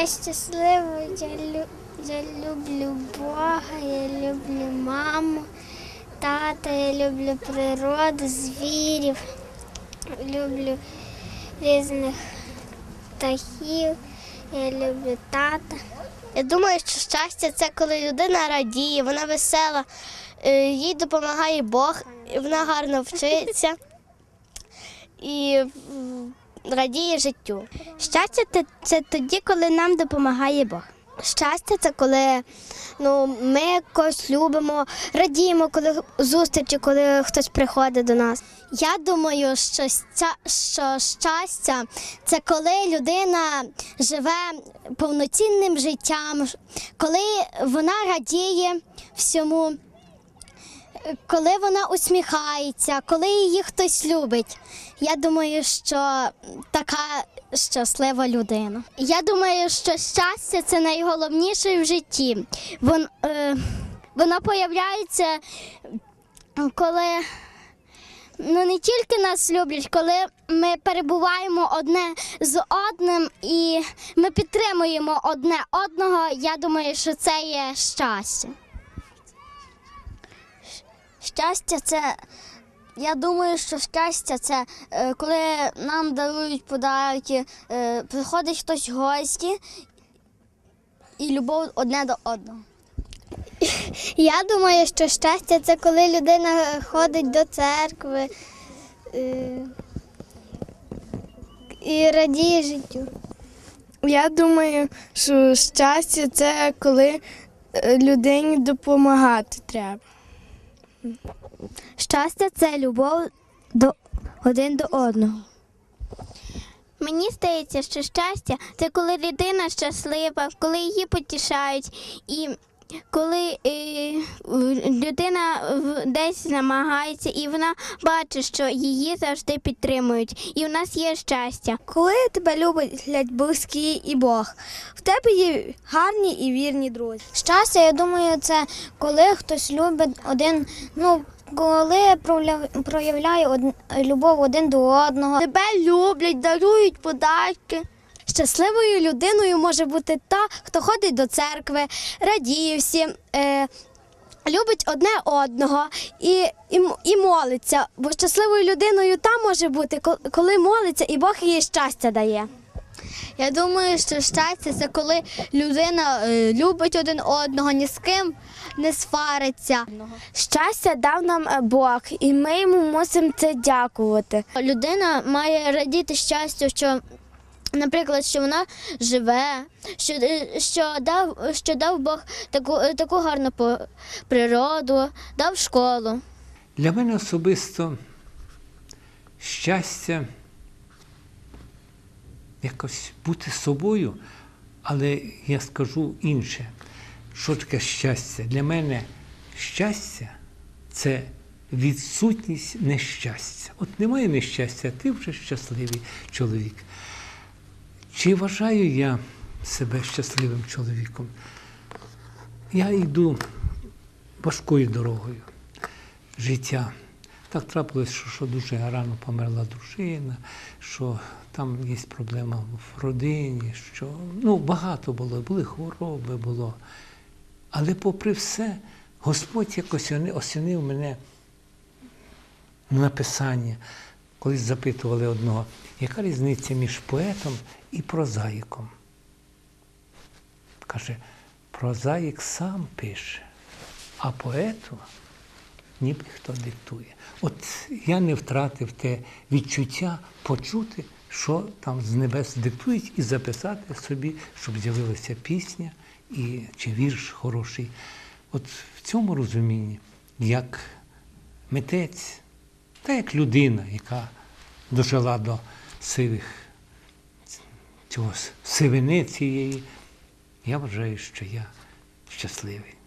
Я щаслива, я, лю- я люблю Бога, я люблю маму, тата, я люблю природу, звірів, люблю різних птахів, я люблю тата. Я думаю, що щастя це коли людина радіє, вона весела, е, їй допомагає Бог, вона гарно вчиться і радіє життю. Щастя це, тоді, коли нам допомагає Бог. Щастя це коли ну, ми когось любимо, радіємо, коли зустрічі, коли хтось приходить до нас. Я думаю, що, ща- що щастя це коли людина живе повноцінним життям, коли вона радіє всьому коли вона усміхається, коли її хтось любить. Я думаю, що така щаслива людина. Я думаю, що щастя це найголовніше в житті. Вон, е, воно появляється, коли ну, не тільки нас люблять, коли ми перебуваємо одне з одним і ми підтримуємо одне одного. Я думаю, що це є щастя. Щастя це. Я думаю, що щастя це е, коли нам дарують подарки, е, приходить хтось в гості і любов одне до одного. Я думаю, що щастя це коли людина ходить до церкви е, і радіє життю. Я думаю, що щастя це коли людині допомагати треба. Щастя це любов до один до одного. Мені здається, що щастя це коли людина щаслива, коли її потішають, і коли е, людина в- десь намагається, і вона бачить, що її завжди підтримують, і в нас є щастя. Коли тебе люблять близькі і Бог, в тебе є гарні і вірні друзі. Щастя, я думаю, це коли хтось любить один, ну коли проявля- проявляє од- любов один до одного. Тебе люблять, дарують подарки. Щасливою людиною може бути та, хто ходить до церкви, радіє всім, е, любить одне одного і, і, і молиться. Бо щасливою людиною та може бути, коли молиться, і Бог їй щастя дає. Я думаю, що щастя це коли людина е, любить один одного, ні з ким не свариться. Щастя дав нам е, Бог, і ми йому мусимо це дякувати. Людина має радіти щастю, що, наприклад, що вона живе, що, е, що, дав, що дав Бог таку, е, таку гарну природу, дав школу. Для мене особисто щастя якось бути собою, але я скажу інше, що таке щастя. Для мене щастя це відсутність нещастя. От немає нещастя, ти вже щасливий чоловік. Чи вважаю я себе щасливим чоловіком? Я йду важкою дорогою життя. Так трапилось, що, що дуже рано померла дружина, що там є проблема в родині, що ну, багато було, були хвороби було. Але попри все, Господь якось осінив мене на писання. Колись запитували одного, яка різниця між поетом і прозаїком? Каже, прозаїк сам пише, а поету ніби хто диктує. От я не втратив те відчуття почути, що там з небес диктують, і записати собі, щоб з'явилася пісня і, чи вірш хороший. От в цьому розумінні, як митець, та як людина, яка дожила до сивих цього сивини цієї, я вважаю, що я щасливий.